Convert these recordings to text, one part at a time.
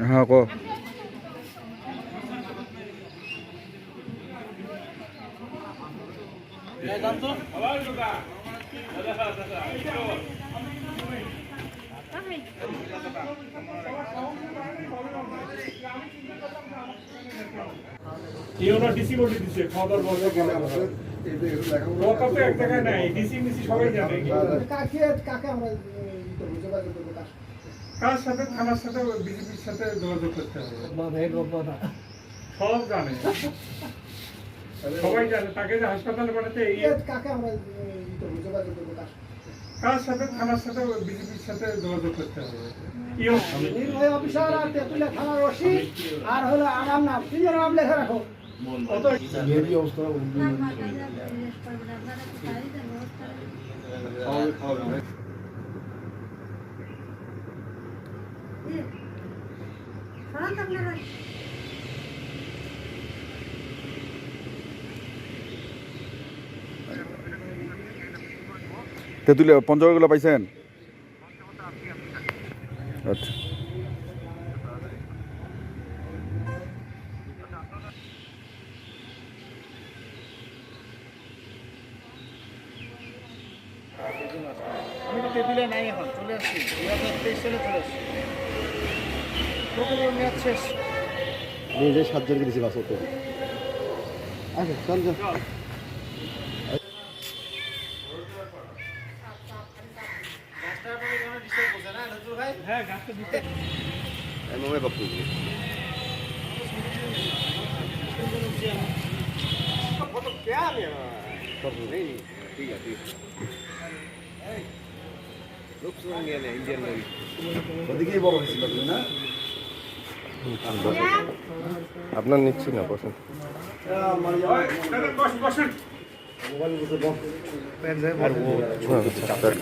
হ্যাঁ কো এই ওরা ডিসি বলে দিচ্ছে খাওয়া দাওয়ার বন্ধ করে লোকাল তো এক জায়গায় নাই ডিসি মিসি সবাই জানে কাকে কাকে আমরা যোগাযোগ করব কার সাথে? থানার সাথে বিজেপির সাথে যোগাযোগ করতে হবে সব জানে সবাই জানে তাকে যে হাসপাতালে পাঠাতে কাকে আমরা যোগাযোগ করব কার সাথে? কার সাথে থানার সাথে বিজেপির সাথে যোগাযোগ করতে হবে ইও নির্বাহী অফিসার আর তেঁতুলিয়া থানার ওসি আর হলো আমার নাম তিনজন নাম লেখা রাখো অত আপনারা তেঁতুলিয়া পঞ্চগড়গুলো পাইছেন? আচ্ছা। আমি নাই এখন চলে আসছি। দুই হাজার তেইশ সালে চলে আসছি। প্রকল্প মেয়াদ শেষ নিজে সাতজনকে দিছি বাস আচ্ছা চল চল। হ্যাঁ এমএমএ বক্তব্য ঠিক আছে ওদিকেই বড় হয়েছিল না আপনার নিচ্ছি না বসুন বস বসেন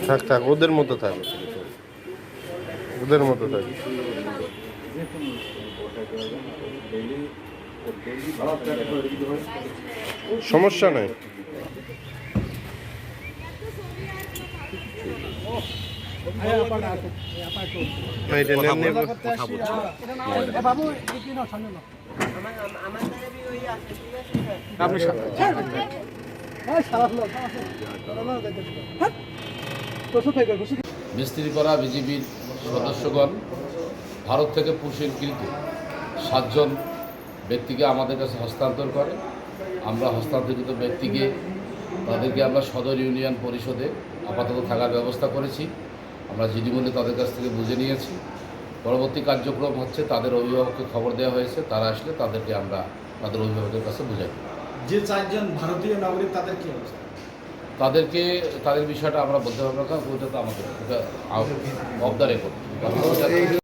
থাক থাক ওদের মতো থাক। ওদের মতো থাক। সমস্যা নাই। মিস্ত্রি করা বিজেপির সদস্যগণ, ভারত থেকে পুষিনকৃত সাতজন ব্যক্তিকে আমাদের কাছে হস্তান্তর করে। আমরা হস্তান্তরিত ব্যক্তিকে তাদেরকে আমরা সদর ইউনিয়ন পরিষদে আপাতত থাকার ব্যবস্থা করেছি। আমরা জিডিমূল্যে তাদের কাছ থেকে বুঝে নিয়েছি। পরবর্তী কার্যক্রম হচ্ছে তাদের অভিভাবককে খবর দেওয়া হয়েছে, তারা আসলে তাদেরকে আমরা তাদের অভিভাবকের কাছে বুঝাই যে চারজন ভারতীয় নাগরিক তাদের কি অবস্থা? তাদেরকে তাদের বিষয়টা আমরা বলতে পারব না আমাদের অফ দ্য রেকর্ড